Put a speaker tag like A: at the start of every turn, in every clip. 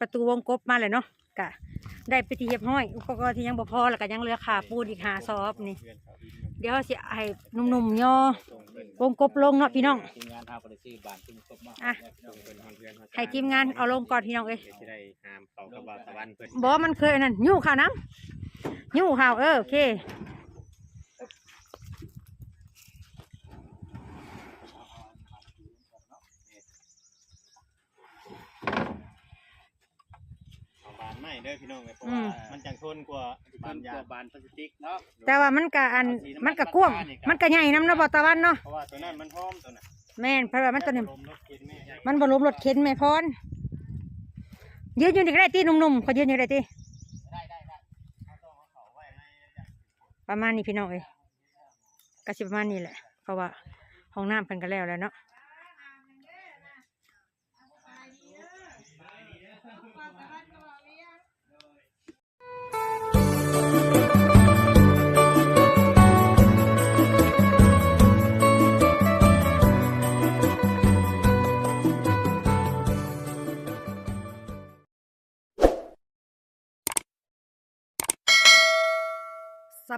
A: ประตูวงกบมาเลยเนาะกะได้ไปที่เรียบร้อยอุปกรณ์ที่ยังบ่พอแล้วก็ยังเหลือขาปูนอีกหาซอบนี่ เดี๋ยวสิให้หนุ่มๆย่อวงกบลงเนาะพี่น้อง
B: ทีมงานเอาไปซื้อบานทุ่งกบมา
A: อะ
B: ส่งเพิ่นห้องเพื่อนเฮา
A: ให้ทีมงานเอาลงก่อนพี่น้องเอ้ย
B: เดี๋ยวสิได้หามเขากับบาวตะวันเพิ่น
A: บอกว่ามันเคยอันนั่นยู่ข่าวน้ำยู่ข่าวเออโอเค
B: เอาบานให ม่เด้อพี่น้องเอ้ยเพราะว่ามันจังทนกว่าบานยางบานพลาสติกเนาะ
A: แต่ว่ามันกะอันมันกะกว้างมันกะใหญ่น้ำเนาะบอตะวันเนาะ
B: เพราะว่าตัวนั้นมันหอมตัวนั้น
A: แม่นเพราะว่ามันตัวนี้
B: ลมรถกินแม่ใหญ่
A: มันบรมรถเข็นแม่พรยืนอยู่นี่ก็ได้ตีหนุ่มๆเขายืนอยู่ได้ตี
B: ได้ได้ได้เอาต้องเอาเขาไว้ให้อย่าง
A: ประมาณนี้พี่น้องเอ้ยก็สิประมาณนี้แหละ เพราะว่าห้องน้ำเพิ่นก็แล้วแล้วเนาะ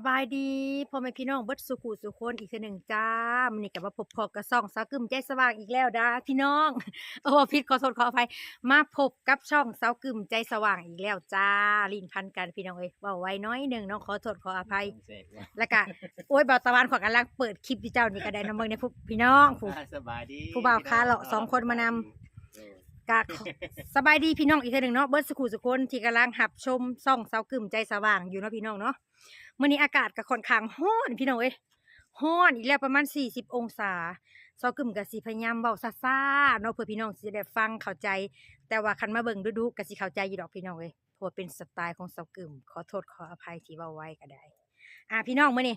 A: บายดีพ่อแม่พี่น้องเบิดสุขุสุคนอีกเทื่อหนึ่งจ้ามันนี่กับมาพบพอกระซ่องสาวกึมใจสว่างอีกแล้วด้าพี่น้องโอ้ผิดขอโทษขออภัยมาพบกับช่องสาวกึมใจสว่างอีกแล้วจ้าลิ้นพันกันพี่น้องเอ้ยเว่าไว้น้อยหนึ่งเน้องขอโทษขออภัย
B: เสร็จว่ะ
A: แล้วก็โอ้ยบ่าวตะวันขอกำลังเปิดคลิปที่เจ้านี่ก็ได้นำเมืองในพวกพี่น้องผู้
B: สบายดี
A: ผู้บ่าวขาเลาะสองคนมานำ
B: เออ
A: กะขอสบายดีพี่น้องอีกเทื่อหนึ่งเนาะเบิดสุขุสุคนที่กำลังหับชมซ่องสาวกึมใจสว่างอยู่เนาะพี่น้องเนาะ มื้อนี้อากาศก็ค่อนข้างร้อนพี่น้องเอ้ยร้อนอีกแล้วประมาณ 40 องศาสาวกึมก็สิพยายามเว้าซาเนาะเพื่อพี่น้องสิได้ฟังเข้าใจ แต่ว่าคันมาเบิ่งดูๆก็สิเข้าใจอยู่ดอกพี่น้องเอ้ยเพราะว่เป็นสไตล์ของสาวกึมขอโทษขออภัยที่เว้าไว้ก็ได้ อ่าพี่น้องมื้อนี้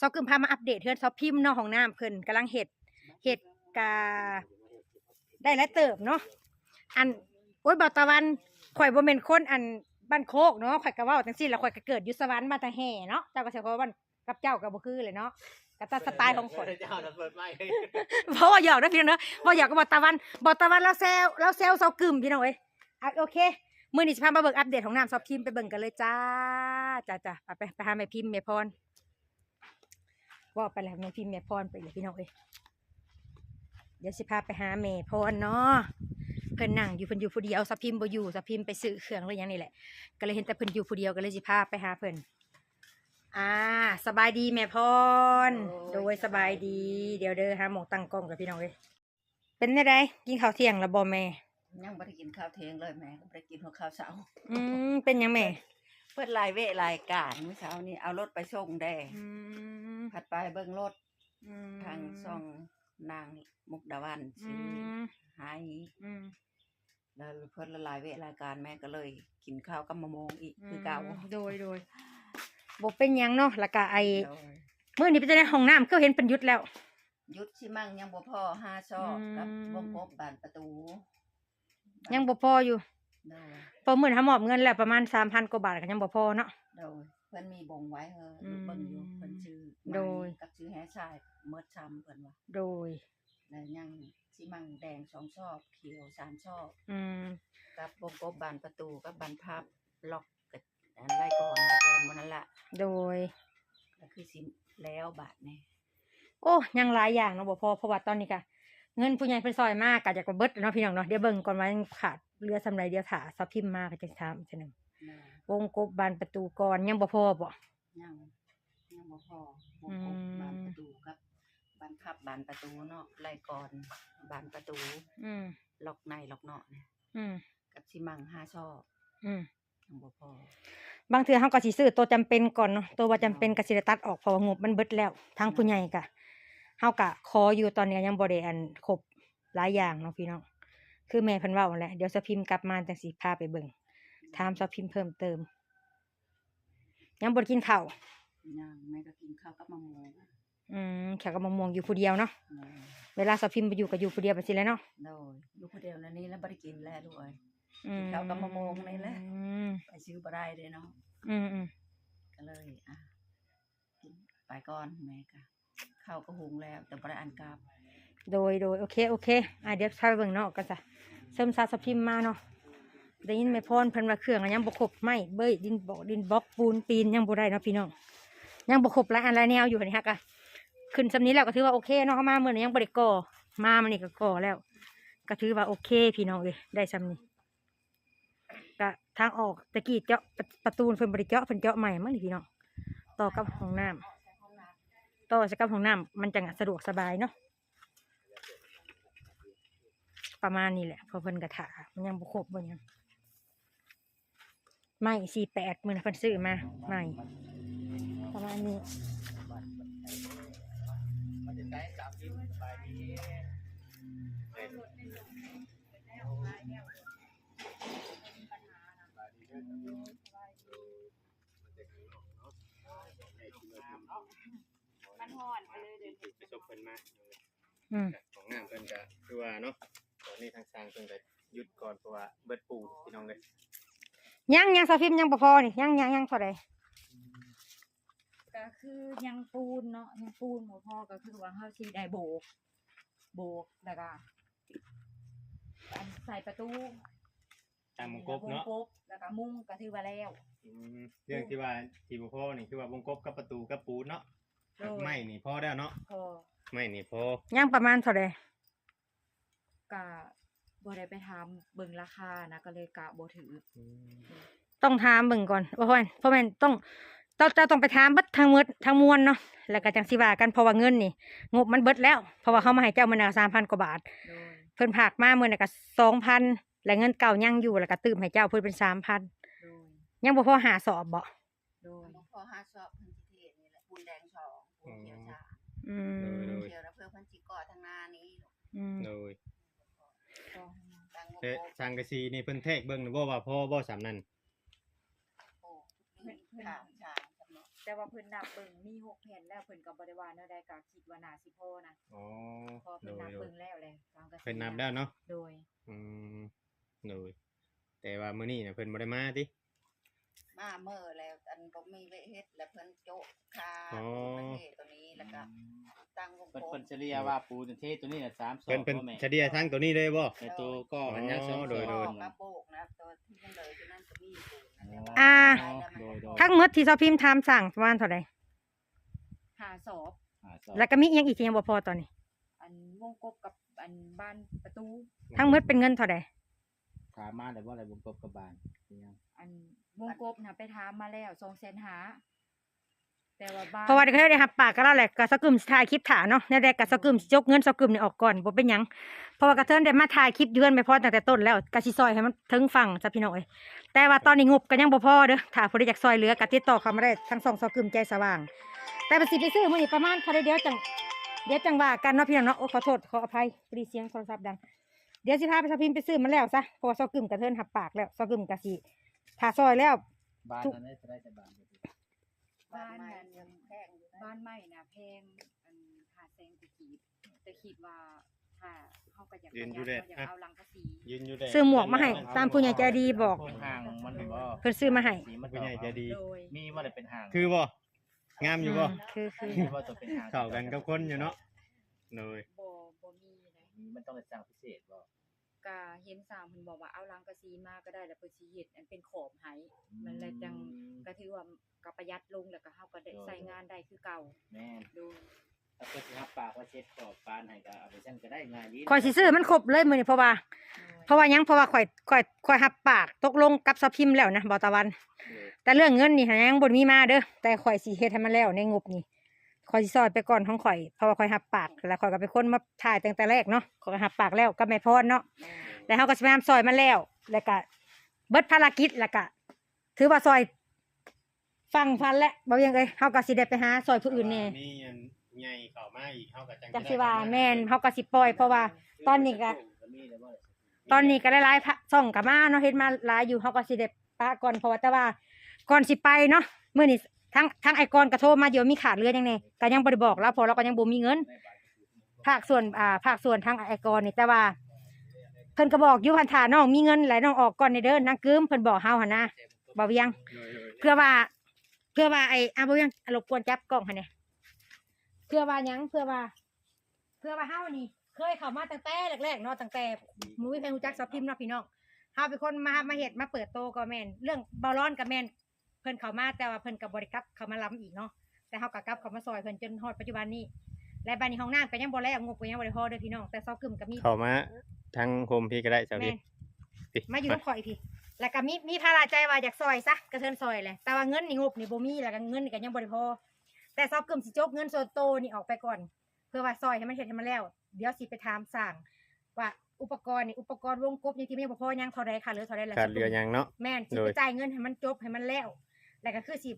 A: สาวกึมพามาอัปเดตเทือนซอพิมพ์เนาะของน้ำเพิ่นกำลังเฮ็ดเฮ็ดกาได้หลายเติบเนาะอันโอ้ยบ่าวตะวันข่อยบ่แม่นคนอัน บ้านโคกเนาะข่อยก็เว้าจังซี่แล้วข่อยก็เกิดอยู่สวรรค์มาแต่แห่เนาะเจ้าก็สิว่าบ้านกับเจ้าก็บ่คือเลยเนาะก็ตามสไตล์ของข่อย
B: เจ้าจะเปิดไม้
A: เพราะว่าหยอกนะพี่น้องเนาะบ่หยอกก็บ่ตะวันบ่ตะวันแล้วแซวแล้วแซวเซากึมพี่น้องเอ้ยอะโอเค มื้อนี้สิพามาเบิ่งอัปเดตของน้ำซอบพิมพ์ไปเบิ่งกันเลยจ้าจ้าจ้าไปไปไปหาแม่พิมพ์แม่พรว่าไปแล้วแม่พิมพ์แม่พรไปเลยพี่น้องเอ้ยเดี๋ยวสิพาไปหาแม่พรเนาะ เพิ่นนั่งอยู่เพิ่นอยู่ผู้เดียวสับพิมพ์บ่อยู่สับพิมพ์ไปซื้อเครื่องหรือหยังนี่แหละ ก็เลยเห็นแต่เพิ่นอยู่ผู้เดียวก็เลยสิพาไปหาเพิ่นอ่าสบายดีแม่พรโดยสบายดี เดี๋ยวเด้อหาหมองตั้งกล้องกับพี่น้องเอ้ยเป็นได้ไดกินข้าวเที่ยงแล้วบ่แม่
C: ยังไม่ได้กินข้าวเที่ยงเลยแม่ก็ไม่ได้กินหัวข้าวเช้า
A: อืมเป็นหยังแม่
C: เพื่อรายเวะรายการเมื่อเช้านี้เอารถไปส่งแด่
A: อืม
C: ผัดไปเบิ่งรถ
A: อืม
C: ทางซ่องนางมุกดาวัน
A: อื
C: ซื้อ
A: ม
C: หาย
A: อืม
C: แล้วเพื่อละลายเวะรายการแม่ก็เลยกินข้าวกับมะม่วงอีกคือเก่า
A: โดยโดยบ่เป็นหยังเนาะแล้วก็ไอ้
C: โดย
A: มื้อนี้ไปจะได้ห้องน้ำก็เห็นเป็นหยุดแล้ว
C: ยุดชิมั่งยังบ่พอห้าชอบ
A: อืม
C: กับวงกบบานประตู
A: ยังบ่พออยู่
C: โดย
A: พอมื้อนี้หามอบเงินแล้วประมาณ3,000กว่าบาทก็ยังบ่พอเนาะ
C: โดยเพื่อนมีบงไว้เออ
A: อืม
C: เบิ่งอยู่เพิ่นชื่อ
A: โดย
C: กับชื่อแฮชายเมิดชำเพิ่นว่า
A: โดย
C: แล้วยัง ชิมังแดงสองชอบเขียวสามชอบ
A: อืม
C: กับวงกบบานประตูกับบานพับล็อกกับอันไรก่อนแล้วก่อนวันนั้นละ
A: โดย
C: ก็คือสิแล้วบาทนี่
A: โอ้ยังหลายอย่างเนาะบ่พอเพราะว่าตอนนี้ก็เงินผู้ใหญ่เพิ่นซอยมากก็อยากจะเบิดเนาะพี่น้องเนาะเดี๋ยวเบิ่งก่อนว่ายังขาดเรือสำไรเดียวถาซับพิมพ์มาก็จะถามอีกทีหนึง
C: นะ
A: วงกบบานประตูก่อนยังบ่พอบ่
C: ยังยังบ่พอวง
A: อื
C: กบ
A: ม
C: บานประตูกับ บานพับบานประตูเนาะไรก่อนบานประตู
A: อืม
C: ล็อกในล็อกนอกเนี่ย
A: อืม
C: กับชิมังห้าชอบ
A: อืม
C: ยังบ่พอ
A: บางเทื่อเฮาก็สิซื้อตัวจำเป็นก่อนเนาะตัวว่าจำเป็นก็สิได้ตัดออกเพราะว่างบมันเบิดแล้วทางผู้ใหญ่ก็เฮาก็ขออยู่ตอนนี้ยังบ่ได้อันครบหลายอย่างเนาะพี่น้องคือแม่เพิ่นเว้านั่นแหละเดี๋ยวสะพิมพ์กลับมาจังสิพาไปเบิ่งถามสะพิมพ์เพิ่มเติมยังบ่ได้กินข้าว
C: ยังแม่ก็กินข้าวกับมะม่วง
A: อื มแขกกับมะม่วงอยู่ผู้เดียวเนาะ
C: เนาะ
A: เวลาสาวพิมพ์ไปอยู่ก็อยู่ผู้เดียวไปสิแหล้วเนาะ
C: โดยลูกคนเดียวแล้วนี่แล้วบ่ได้กินแล้วด้วย
A: อืม
C: แขกกับมะม่วงนี่แหละ
A: อืม
C: ไปซื้อบ่ได้เลยเนาะ
A: อืมอืม
C: ก็เลยอะกินไปก่อนแม่ก็ข้าวก็หุงแล้วแต่บ่ได้อันกลับ
A: โดยโดยโอเคโอเคอะเดี๋ยวพาไปเบิ่งเนาะกันจ้ะเสริมซาสาวพิมพ์มาเนาะได้ยินแม่พรเพิ่นว่าเครื่องอะยังบ่ครบไม่เบ้ยดินบอกดินบล็อกปูนปีนยังบ่ได้เนาะพี่น้องยังบ่ครบหลายอันหลายแนวอยู่นี่ฮะกะ ขึ้นสำนี้แล้วก็ถือว่าโอเคเนาะเขามาเมื่อนี้ยังบ่ได้ก่อมามันนี่ก็ก่อแล้ว ก็ถือว่าโอเคพี่น้องเอ้ยได้สำนี้ก็ทางออกตะกี้เจาะประตูเพิ่นบ่ได้เจาะเพิ่นเจาะใหม่มั้งนี่พี่น้องต่อกับห้องน้ำต่อกับห้องน้ำมันจังสะดวกสบายเนาะประมาณนี้แหละพอเพิ่นกระถามันยังบ่ครบบ่หยังไม่สี่แปดหมื่นเพิ่นซื้อมาใหม่ประมาณ
B: นี้ จะใช้สามสิบสบายดีมันห่อนไปเลยเดี๋ยวไปชมเพิ่นมา
A: อืม
B: ของน้ำเพิ่นก็คือว่าเนาะตอนนี้ทางสร้างเพิ่นก็หยุดก่อนเพราะว่าเบิดปูพี่น้องเลย
A: ยังยังสาฟิมยังบ่พอนี่ยังยังยังเท่าใด
D: ก็คือยังปูนเนาะยังปูนหมดพอก็คือว่าเฮาสิได้โบก โบกแล้วก็อันใส่ประตู
B: ตามวงกบเนาะ
D: วงกบแล้วก็มุ้งก็ถือว่าแล้ว
B: อืมเรื่องที่ว่าที่บ่พอนี่คือว่าวงกบกับประตูกับปูนเนาะ
D: โดย
B: ไม่นี่พอแล้วเนาะ
D: พอ
B: ไม่นี่พอ
A: ยังประมาณเท่าใด
D: ก็บ่ได้ไปถามเบิ่งราคานะก็เลยกะบ่ถือ
B: อืม
A: ต้องถามเบิ่งก่อนเพราะว่าเพราะแม่นต้อง ต้องจะต้องไปถามเบิดทั้งหมดทั้งมวลเนาะแล้วก็จังสิว่ากันเพราะว่าเงินนี่งบมันเบิดแล้วเพราะว่าเขามาให้เจ้ามื้อน่ะ3,000กว่าบาท
D: โดย
A: เพิ่นผากมามื้อน่ะก็2,000และเงินเก่ายังอยู่แล้วก็ตื้มให้เจ้าเพิ่นเป็น3,000
D: โดย
A: ยังบ่พอหาสอบบ่
D: โดย
C: พอห้าชอบพันธิเทศนี่แหละปูนแดงสองปูนเขียวชา
A: อืม
C: เขียวแล้วเพื่อพันธิก่อทางหน้านี้
A: อืม
B: โดย
D: ก็
C: ตังโม
B: เอ๊ะ
C: โก
B: สังกะสีนี่เพิ่นแทกเบิ่งบ่ว่าพอบ่สำนั้น
C: โอ้ถามชาจำเนาะ
D: แต่ว่าเพิ่นนับเบิ่งมีหกแผ่นแล้วเพิ่นก็บ่ได้ว่าแนวใดก็คิดว่าน่าสิพอนะ
B: อ๋อ
D: พอ
B: โด
D: เพิ่น
B: ย
D: นับ
B: โดย
D: เบิ่งแล้วแหละตามกระ
B: เพิ่นนับแล้วเนาะ
D: โดย
B: อืมโดยแต่ว่ามื้อนี้น่ะเพิ่นบ่ได้มาติ
C: มาเมื่อแล้วอันบ่มีเวเฮ็ดแล้วเพิ่นโจ๊ะคาประเทศตัวนี้แล้วก็ตั้งวง
E: เพิ่น
C: กบ
E: เพิ่นเฉลี่ยว่าปูนเทศตัวนี้น่ะ3 2
B: เพิ่นเพิ่น
E: บ่แม่
B: เฉลี่ยทั้งตัวนี้เลยบ่
E: ในตัวก็มันยัง
B: อ๋
E: สอ
B: องโดย โดย
C: กระโปกนะตัวที่ยังเลยที่นั่นก็มีปูน
A: อ่า
E: โดยโดย
A: ทั้งหมดที่เซาพิมพ์ถามสั่งประมาณเท่าใด
D: หาสอบ
E: อ่าสอง
A: แล้วก็มีอีกอย่างอีกที่ยังบ่พอตอนนี้
D: อันวงกบกับอันบ้านประตู
A: ทั้งหมดเป็นเงินเท่าใด
E: ถามมาได้บ่ได้วงกบกับบานเป็นยัง
D: อัน วงกบนะไปถามมาแล้วสองแสนหา แต่ว่าบ้าน
A: เพราะว่าเดี๋ยวเขาได้หับปากก็แล้วแหละก็สกึมถ่ายคลิปถ่าเนาะในแรกก็สกึมยกเงินสกึมนี่ออกก่อนบ่เป็นหยังเพราะว่ากระเทินได้มาถ่ายคลิปเยือนไปพอตั้งแต่ต้นแล้วก็สิซอยให้มันถึงฝั่งจ้ะพี่น้องเอ้ยแต่ว่าตอนนี้งบก็ยังบ่พอเด้อถ้าผู้ใดอยากซอยเหลือก็ติดต่อเข้ามาได้ทั้งสองสกึมใจสว่าง แต่ภาษีไปซื้อมื้อนี้ประมาณเท่าใดเดียวจังเดี๋ยวจังว่ากันเนาะพี่น้องเนาะโอ้ขอโทษขออภัยพอดีเสียงโทรศัพท์ดังเดี๋ยวสิพาไปสพิมพ์ไปซื้อมันแล้วซะเพราะว่าซอกึมกระเทินหับปากแล้วซอกึมกะสิ ถ้าซอยแล้ว
E: บ้าน
A: ทุก
E: นั้นได้จะได้แต่บ้านก็ดี
C: บ้านใหม่ยังแพงอยู่นะ
D: บ้านใหม่นะแพงอันหาแสนกว่ากีบแต่คิดว่าถ้าเฮาก็อยาก
B: ยืนอยู่
D: ประ
B: เด้
D: หยัดเราอยากเอาหลังกะสี
B: ยืนอยู่ได้
A: ซื้อหมวกมาให้ตามผู้ใหญ่ใจดีบอก
E: ห่างมันบ่
A: เพิ่นซื้อมาให้
E: สีมัน
B: ผู้ใหญ่ใจดี
D: โดย
E: มีว่าได้เป็นห่าง
B: คือบ่งามอยู่บ่
A: มคือคือ
E: มีว่าจะเป็นห่าง
B: เข้ากันกับคนอยู่เนาะโดย
D: บ่บ่มีนะ
E: มีมันต้องได้สร้างพิเศษบ่
D: ก็เห็นสามเพิ่นบอกว่าเอาหลังกะสีมาก็ได้แล้วเพิ่นสิเฮ็ดอันเป็นขอบให้มันเลยจังก็ถือว่าก็ประหยัดลงแล้วก็เฮาก็ได้ใช้งานได้คือเก่า
E: แม่น
D: โดย
E: ถ้าเพิ่นสิรับปากว่าเช็ดขอบปานให้ก็เอาไปซั่นก็ได้ง่ายดี
A: ข่อยสิซื้อมันครบเลยมื้อนี้เพราะว่า เพราะว่าหยังเพราะว่าข่อยข่อยข่อยหับปากตกลงกับสพิมพ์แล้วนะบ่ตะวัน แต่เรื่องเงินนี่หายังบ่มีมาเด้อแต่ข่อยสิเฮ็ดให้มันแล้วในงบนี่ ข่อยสิซอยไปก่อนของข่อยเพราะว่าข่อยหับปากแล้วข่อยก็เป็นคนมาถ่ายตั้งแต่แรกเนาะข่อยก็หับปากแล้วกับแม่พรเนาะแล้วเฮาก็สิพยายามซอยมันแล้ว แล้วก็เบิดภารกิจแล้วก็ถือว่าซอย ฟังพันแล้วบ่ยังเอ้ยเฮาก็สิได้ไปหาซอยผู้อื่นแน่
B: มีอันใหญ่เข้ามาอีกเฮาก็จัง
A: จักสิว่าแม่นเฮาก็สิปล่อยเพราะว่า ตอนนี้ก็
E: มีได้บ่ล่ะ
A: ตอนนี้ก็ได้หลายพระส่องกับมาเนาะเฮ็ดมาหลายอยู่เฮาก็สิได้ปะก่อนเพราะว่าแต่ว่าก่อนสิไปเนาะมื้อนี้ ทั้งทั้งไอ้กอนก็โทรมาเดี๋ยวมีขาดเรือยังไงก็ยังบ่ได้บอกแล้วพอเราก็ยังบ่มีเงิน ภาคส่วนอ่าภาคส่วนทางไอ้กอนนี่แต่ว่าเพิ่นก็บอกอยู่หันถาน้องมีเงินหลายน้องออกก่อนในเด้อนางกึมเพิ่นบอกเฮาหั่นนะบ่เวียงเพื่อว่า เพื่อว่าไอ้อาบ่เวียงอะรบกวนจับกล้องให้แหน่เพื่อว่าหยังเพื่อว่า เพื่อว่าเฮานี่ เคยเข้ามาตั้งแต่แรกๆเนาะตั้งแต่มูวิเพงรู้จักสอบพิมพ์เนาะพี่น้องเฮาเป็นคนมามาเฮ็ดมาเปิดโตก็แม่นเรื่องบาร้อนก็แม่น เพิ่นเข้ามาแต่ว่าเพิ่นก็บ่ได้กลับเข้ามาล้ำอีกเนาะแต่เฮาก็กลับเข้ามาซอยเพิ่นจนฮอดปัจจุบันนี้และบัดนี้ห้องน้ำก็ยังบ่แล้วงบก็ยังบ่ได้พอเด้อพี่น้องแต่เซากึมก็มี
B: เข้ามาทางโฮมพี่ก็ได้สาว
A: แม่
B: พี่
A: น
B: พี่
A: มาอยู่กับข่อยพี่ แล้วก็มีมีภาระใจว่าอยากซอยซะกระเทินซอยแหละแต่ว่าเงินนี่งบนี่บ่มีแล้วก็เงินนี่ก็ยังบ่ได้พอแต่ซอกกึมสิจกเงินส่วนโตวนี่ออกไปก่อน เพื่อว่าซอยให้มันเฮ็ดให้มันแล้ว เดี๋ยวสิไปถามสั่งว่าอุปกรณ์นี่อุปกรณ์วงกบนี่ที่มีบ่พอยังเท่าใดค่ะเหลือเท่าใดแล้ว
B: ขาดเรือหยังเนาะ
A: แม่นสิ
B: โดย
A: ไปจ่ายเงินให้มันจบให้มันแล้ว แล้วก็คือสิ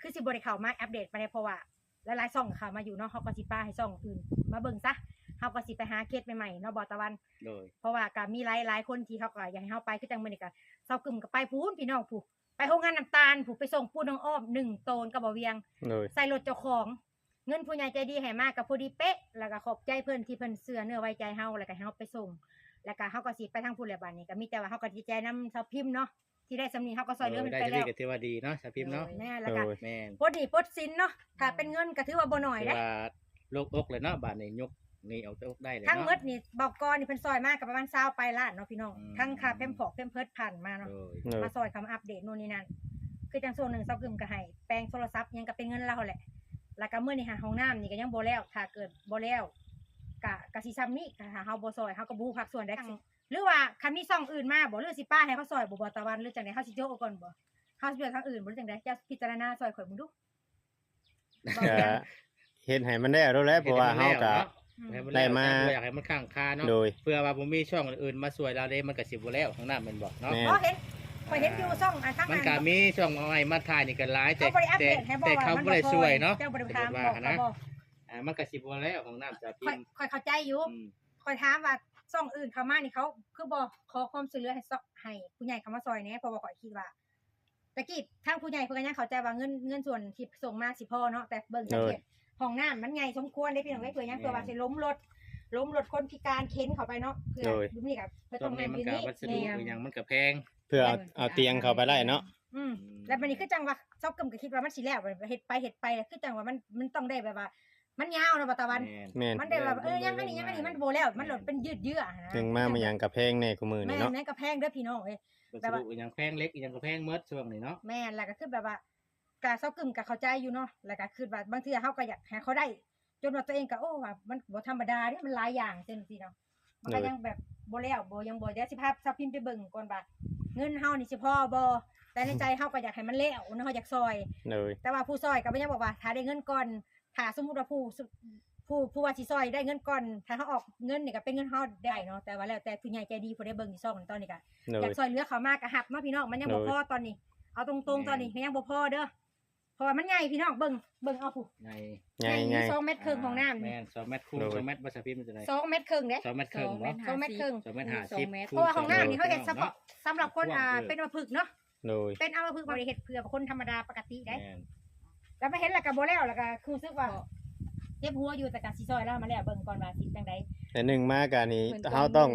A: คือสิบ่ได้เข้ามาอัปเดตไปได้เพราะว่าหลายๆช่องก็เข้ามาอยู่เนาะเฮาก็สิป้าให้ช่องอื่น มาเบิ่งซะเฮาก็สิไปหาเคสใหม่ๆเนาะบ่ตะวัน
E: โดย
A: เพราะว่าก็มีหลายหลายคนที่เขาก็อยากให้เฮาไปคือจังมื้อนี้ก็เซากึมก็ไปพูนพี่น้องผู้ไปโรงงานน้ำตาลผู้ไปส่งปูน้องอ้อมหนึ่งโตนกับบ่เวียง
B: โดย
A: ใส่รถเจ้าของ เงินผู้ใหญ่ใจดีให้มากกับพอดีเป๊ะ แล้วก็ขอบใจเพิ่นที่เพิ่นเสื้อเนื้อไว้ใจเฮาแล้วก็ให้เฮาไปส่ง แล้วก็เฮาก็สิไปทางพุ่นแหละบัดนี้ก็มีแต่ว่าเฮาก็ดีใจนำสาวพิมพ์เนาะ ที่ได้สำนีเฮาก็ซอยเหลือมัน
E: ได้
A: ไป
E: จะ
A: แล้
E: ดี
A: ว
E: ก็ถือว่าดีเนาะสาพิมพ์เนาะ
A: แม่แล้ว
B: โด
A: ก็
B: ย
E: แม่น
A: ปลดหนี้ปลดสินเนาะถ้าเป็นเงินก็ถือว่าบ่น้อย
E: ถือ
A: เด้
E: ว่าโลกอกเลยเนาะบาดนี้ยกนี่เอาอกได้เลย
A: ทั้ง
E: เนาะ
A: หมดนี่บอกกรนี่เพิ่นซอยมากกับประมาณ20ปลายล้านเนาะพี่น้อง
E: อืม
A: ทั้งค่าแพมพอกแพมเพิร์ดผ่านมาเนาะ
E: โดย
B: โดย
A: มาซอยคำอัปเดตโน่นนี่นั่น คือจังส่วนหนึ่งเซากึมก็ให้ แปลงโทรศัพท์ยังก็เป็นเงินเราแหละ แล้วก็เมื่อนี่หาห้องน้ำนี่ก็ยังบ่แล้ว ถ้าเกิดบ่แล้วกะกะสิซ้ำนี่ก็หาเฮาบ่ซอยเฮาก็บ่ฮู้ภาคส่วนได้ห รือว่าคันมีซ่องอื่นมาบ่หรือสิป้าให้เขาซอยบ่บ่ตะวันหรือจังได๋เฮาสิโจกเอาก่อนบ่เฮาสิเลือกทางอื่นบ่หรือจังได๋จะพิจารณาซอยข่อยมึงดูบอก
B: ก็
A: กัน
B: เฮ็ดให้มันได้แล้วแหละเพราะว่าเฮาก็
A: อืม
E: ให้น
B: ได้มา
E: แล้วอยากให้มันข้างคาเนาะ
B: โดย
E: เพื่อว่าผมมีช่องอื่นๆมาช่วยเราได้มันก็สิบ่แล้วข้างหน้าแมันบอกเนาะ
B: แม่
A: อ๋อเห็นข่อยเห็นอยู่ซ่องอะทั้ง
E: มัน
A: อัน
E: ก็มีช่องใหม่มาถ่ายนี่ก็หลายแต่
A: เขาบ่ได้อัป
E: แต่
A: เดตให้บ่
E: แต่
A: ว่า
E: เขา
A: มัน
E: บ่ได้
A: พอ
E: ช่วยเนาะ
A: เจ้าบ่ได้
E: แต่
A: ถาม
E: ว่า
A: บอก
E: นะ
A: เขาบ่
E: อ่ามันก็สิบ่แล้วของน้ำจะพิ
A: ข่อย
E: มพ์
A: ข่อยเข้าใจอยู่
E: อืม
A: คอยถามว่า ซ่องอื่นเขามานี่เขาคือบอกขอความช่วยเหลือให้ซอกให้ผู้ใหญ่เขามาซอยแหน่เพราะว่าข่อยคิดว่าตะกี้ทางผู้ใหญ่เพิ่นก็ยังเข้าใจว่าเงินเงินส่วนที่ส่งมาสิพอเนาะแต่เบิ่งสังเกตห้องน้ำมันใหญ่สมควรเด้พี่น้องเอ้ยเผื่อยังเผื่อว่าสิล้มรถล้มรถคนพิการเข็นเข้าไปเนาะเพื่อ
B: โดย
A: ดูนี่กับเพื่อ
E: ช่
A: ต้
E: ว
A: องง
E: นี้
A: นั่ง
E: มัน
A: อยู่
E: ก็
A: นี่
E: วัสดุ
A: แม่
E: อีหยังมันก็แพง
B: เพื่อเอาเอาเตียงเข้าไปได้เนาะ
A: อืมแล้วบัดนี้คือจังว่าซอกกึมก็คิดว่ามันสิแล้วเฮ็ดไปเฮ็ดไปคือจังว่ามันมันต้องได้แบบว่า มันยาวเนาะบัดตะวัน
E: แม่น
B: แม่น
A: มันได้แบบเออยังอันนี้ยังอันนี้มันโบแล้วมันหลดเป็นยืดเยื้อนะ
B: ถึงมามันหยังกับแพงแน่กูมือ
A: แม่
B: นี่
A: น
B: เนาะ
A: แม่นกระแพงเด้อพี่น้องเอ้ย
E: วั
A: แต่
E: ส
A: ว่า
E: ดุอีหยังแพงเล็กอีหยังก็แพงเมดช่วงนี้เนาะ
A: แม่นแล้วก็คือแบบว่ากะเซากึ่มกะเข้าใจอยู่เนาะแล้วก็คือว่าบางทีเฮาก็อยากให้เขาได้ จนว่าตัวเองก็โอ้ว่ามันบ่ธรรมดาเด้มันหลายอย่างจังซี่เนาะมันก็ยังแบบบ่แล้วบ่ยังบ่เดี๋ยวสิพาสาวพิมพ์ไปเบิ่งก่อนว่าเงินเฮานี่สิพอบ่แต่ในใจเฮาก็อยากให้มันแล้วเนาะเฮาอยากซอย
B: โดย
A: แต่ว่าผู้ซอยก็บ่ยังบอกว่าถ้าได้เงินก่อน ถ้าสมมุติว่าผู้สุผู้ผู้ว่าสิซอยได้เงินก่อน ถ้าเฮาออกเงินนี่ก็เป็นเงินเฮาได้เนาะแต่ว่าแล้วแต่ผู้ใหญ่ใจดีผู้ได้เบิ่งอยู่ซ่องตอนนี้ก็
B: โด
A: อยายกซอยเหลือเขามากกะหับมาพี่น้องมันยังบ่
B: โดย
A: พอตอนนี้ เอาตรงๆตอนนี้ยังบ่พอเด้อเพราะว่ามันใหญ่พี่น้องเบิ่งเบิ่งเอาผู้
E: ใน
B: ใหญ่
A: ให
B: ใหญ่
A: ญ่สองเมตรครึ่งของน้ำ
E: แม่
A: นี่
E: นสองเมตรคูณ
B: โดย
E: สองเมตรภาษาพิมพ์มันจะได้
A: สองเมตรครึ่งเด้
E: สองเมตรครึ่งบ่
A: สองเมตรครึ่ง
E: สองเมตรห้าสิบ
A: เพราะว่าของน้ำนี่เขาเฮ็ดเฉ
E: สอง
A: พาะสำหรับคนอ่าเป็นอัมพฤกษ์เนาะ
B: โดย
A: เป็นอัมพฤกษ์บ่ได้เฮ็ดเพื่อคนธรรมดาปกติได้
E: แม่น
A: แล้วมาเห็นแล้วก็บ่แล้วแล้วก็คือรู้สึกว่าเจ็บหัวอยู่แต่ก็สิซอยแล้วมาแล้วเบิ่งก่อนว่าสิจังได
B: แต่หนึ่งมากการนี้เฮาต้อง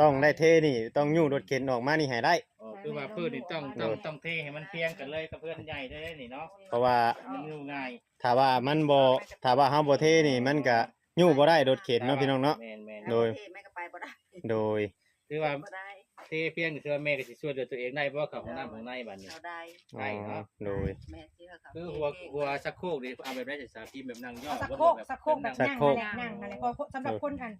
B: ต้องได้เทนี่ต้องยู่รถเข็นออกมานี่ให้ได้
E: อ๋อคือว่าพืชนี่ต้องต้องต้องเทให้มันเพียงกันเลยกับเพื่อนใหญ่ได้นี่เนาะ
B: เพราะว่า
E: มันอยู่ง่าย
B: ถ้าว่ามันบ่ถ้าว่าเฮาบ่เทนี่มันก็ยู่บ่ได้รถเข็นเนาะพี่น้องเนาะ
E: แม่นแม่น
B: โดย
C: เทไม่ก็ไปบ่ได้
B: โดย
E: คือว่า
C: บ่ได้
E: เทเพียงคือว่าแม่ก็สิช่วยเหลือตัวเองได้เพราะว่าเขาของน้ำของในบัดนี้
C: เราได้
E: ได้เนาะ
B: โดย
C: แม่ที่เขา
E: คือหัวหัวสักโครกนี่เอาแบบได้จากสาพิมพ์แบบนั่งย่อ
A: เอาสักโคกสักโคกแบบ
B: สัก
A: นั่ง
B: โคก
A: นั่นแหละนั่งนั่นแหละเพราะสำหรับคนอัน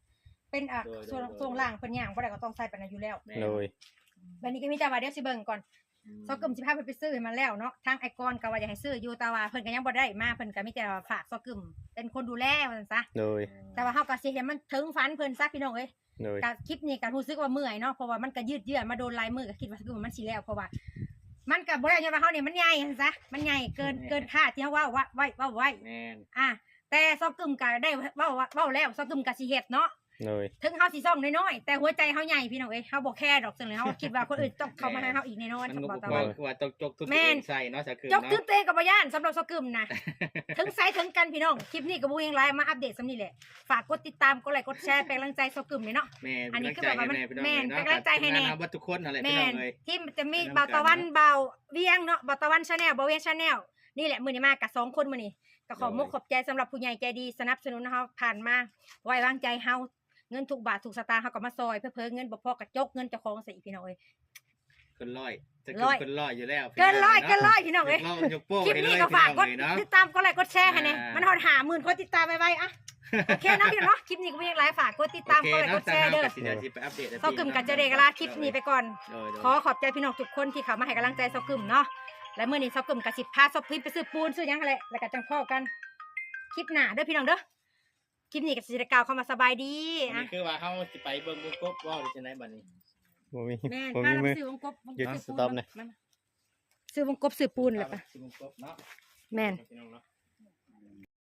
A: เป็นอะส่วนส่วนล่างเพิ่นย่างบ่ได้ก็ต้องใส่ปานนั้นอยู่แล้ว
E: แม่
B: โดย
A: บัดนี้ก็มีแต่ว่าเดี๋ยวสิเบิ่งก่อน ซอกกึมสิพาเพิ่นไปซื้อให้มันแล้วเนาะทางไอคอนก็ว่าอยากให้ซื้ออยู่แต่ว่าเพิ่นก็ยังบ่ได้มาเพิ่นก็มีแต่ว่าฝากซอกกึมเป็นคนดูแลว่าซั่นซะ
B: โดย
A: แต่ว่าเฮาก็สิให้มันถึงฝันเพิ่นซะพี่น้องเอ้ย
B: โดย
A: ก็คลิปนี้ก็รู้สึกว่าเมื่อยเนาะเพราะว่ามันก็ยืดเยื้อมาโดนหลายมือก็คิดว่าซอกกึมมันสิแล้วเพราะว่ามันก็บ่ได้ย้อนว่าเฮานี่มันใหญ่ซั่นซะมันใหญ่เกินเกินคาดที่เฮาเว้าว่าไว้เว้าไว้
E: แม่น
A: อะแต่ซอกกึมก็ได้เว้าว่าเว้าแล้วซอกกึมก็สิเฮ็ดเนาะ
B: โดย
A: ถึงเฮาสิซ่องน้อยๆแต่หัวใจเฮาใหญ่พี่น้องเอ้ยเฮาบ่แค่ดอกจังเลยเฮาคิดว่าคนอื่นต้องเข้ามาให้เฮาอีกแน่นอน
E: มัน
A: สำห
E: ก็
A: รับ
E: บ่
A: ตะ
E: พ
A: วั
E: อนคือว่าต้องจกทุก
A: แม่น
E: ใส่เนาะสักคืน
A: จก
E: เนาะ
A: ถึงเตงกับบ่ย่านสำหรับซอกกึมนะถึงไซส์ถึงกันพี่น้องคลิปนี้กับบูยังไลน์มาอัปเดตสำนี่แหละฝากกดติดตามกดไลค์กดแชร์เป็นกำลังใจซอกกึมเลยเนาะ
E: แม่
A: อันนี้คือ
E: เป็
A: แบบว่ามัน
E: กำลังใจ
A: แม่น
E: ให้
A: เป็นกำลังใจให้แน่
E: ทำงานวัดทุกคนนั่นแหละ
A: แม
E: พี่น้อง
A: น
E: เลย
A: ที่จะมี
E: เป็น
A: เบา
E: น้ำกัน
A: ตะวัน
E: เนาะ
A: เบาเวียงเนาะเบาตะวันชาแนลเบาเวียงชาแนลนี่แหละมือนี้มากับสองคนมือนี้ก็ขอ
E: โดย
A: มกขอบใจสำหรับผู้ใหญ่ใจดีสนับสนุนเฮาผ่านมาไว้วางใจเฮา เงินทุกบาททุกสตางค์เขาก็มาซอยเพื่อเพิ่เงินบ่พอกระจกเงินเจ้าของใส่อีกพี่น้องเอ้ย
E: คนร้อยจะ
A: ร้อย
E: คนร้อยอยู่แล้ว
A: เกินร้อยเกินร้อยพี่น้องเอ้ย
E: ยกยกโป้ง
A: คลิป
E: ให้เล
A: นี้
E: ย
A: ก็
E: พี่
A: ฝาก
E: น้อง
A: กด
E: เลยเนาะ
A: ติดตามก็ไลค์กดแชร์ให้แน่
E: อ่ามั
A: มันหอดหาหมื่นคนติดตามไวๆอะโอเคนะพี่น้องเนาะคลิปนี้ก็ไม่ยังไลฟ์ฝากกดติดตาม
E: โอเค
A: ก็ไลค์ก
E: เนาะ
A: ด
E: จะ
A: แชร์
E: ทำ
A: เด้อ
E: กับสิเดี๋ยวสิไปอัปเดต
A: เซากึมกับเจเดกลาคลิปนี้ไปก่อน
E: โดยโดย
A: ขอขอบใจพี่น้องทุกคนที่เข้ามาให้กำลังใจเซากึมเนาะ และเมื่อนี้เซากึมกับสิพาซอฟพิมไปซื้อปูนซื้อหยังอะไรแล้วก็จังพ่อกัน คลิปหน้าเด้อพี่น้องเด้อ คลิปนี้กับสิได้กล่าวเข้ามาสบายดี
E: อัน
A: อะ
E: นี้คือว่าเฮาสิไปเบิ่งบุกบว่าหรือจังได๋บัดนี้
B: บ่มี
A: แม่น
B: บ่
A: พา
B: มี
A: เรา
B: มือ
A: ซื้อวงกบวงก
B: หยุด
A: บซื้อ
B: สต็อป
A: ปูน
B: หน่อย
A: มามาซื้อวงกบซื้อปูนเลยปะ
E: สิบุกบเนาะ
A: แม่น
E: พี่น้องเนาะ